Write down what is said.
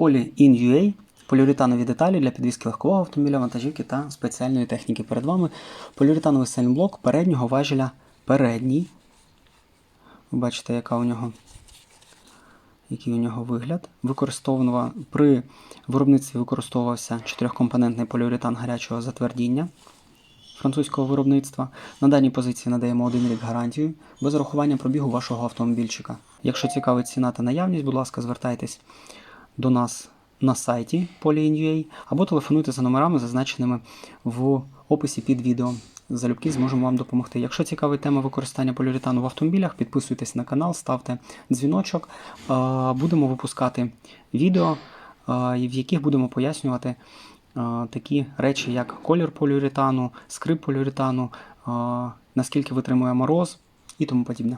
Poly-in-UA поліуретанові деталі для підвізки легкового автомобіля, вантажівки та спеціальної техніки. Перед вами поліуретановий сайлентблок переднього важеля передній. Ви бачите, яка у нього, який у нього вигляд. Використовувано при виробництві використовувався чотирьохкомпонентний поліуретан гарячого затвердіння французького виробництва. На даній позиції надаємо один рік гарантію без урахування пробігу вашого автомобільчика. Якщо цікавить ціна та наявність, будь ласка, звертайтесь до нас на сайті Poly.in.ua або телефонуйте за номерами, зазначеними в описі під відео. Залюбки зможемо вам допомогти. Якщо цікавить тема використання поліуретану в автомобілях, підписуйтесь на канал, ставте дзвіночок. Будемо випускати відео, в яких будемо пояснювати такі речі, як колір поліуретану, скрип поліуретану, наскільки витримує мороз і тому подібне.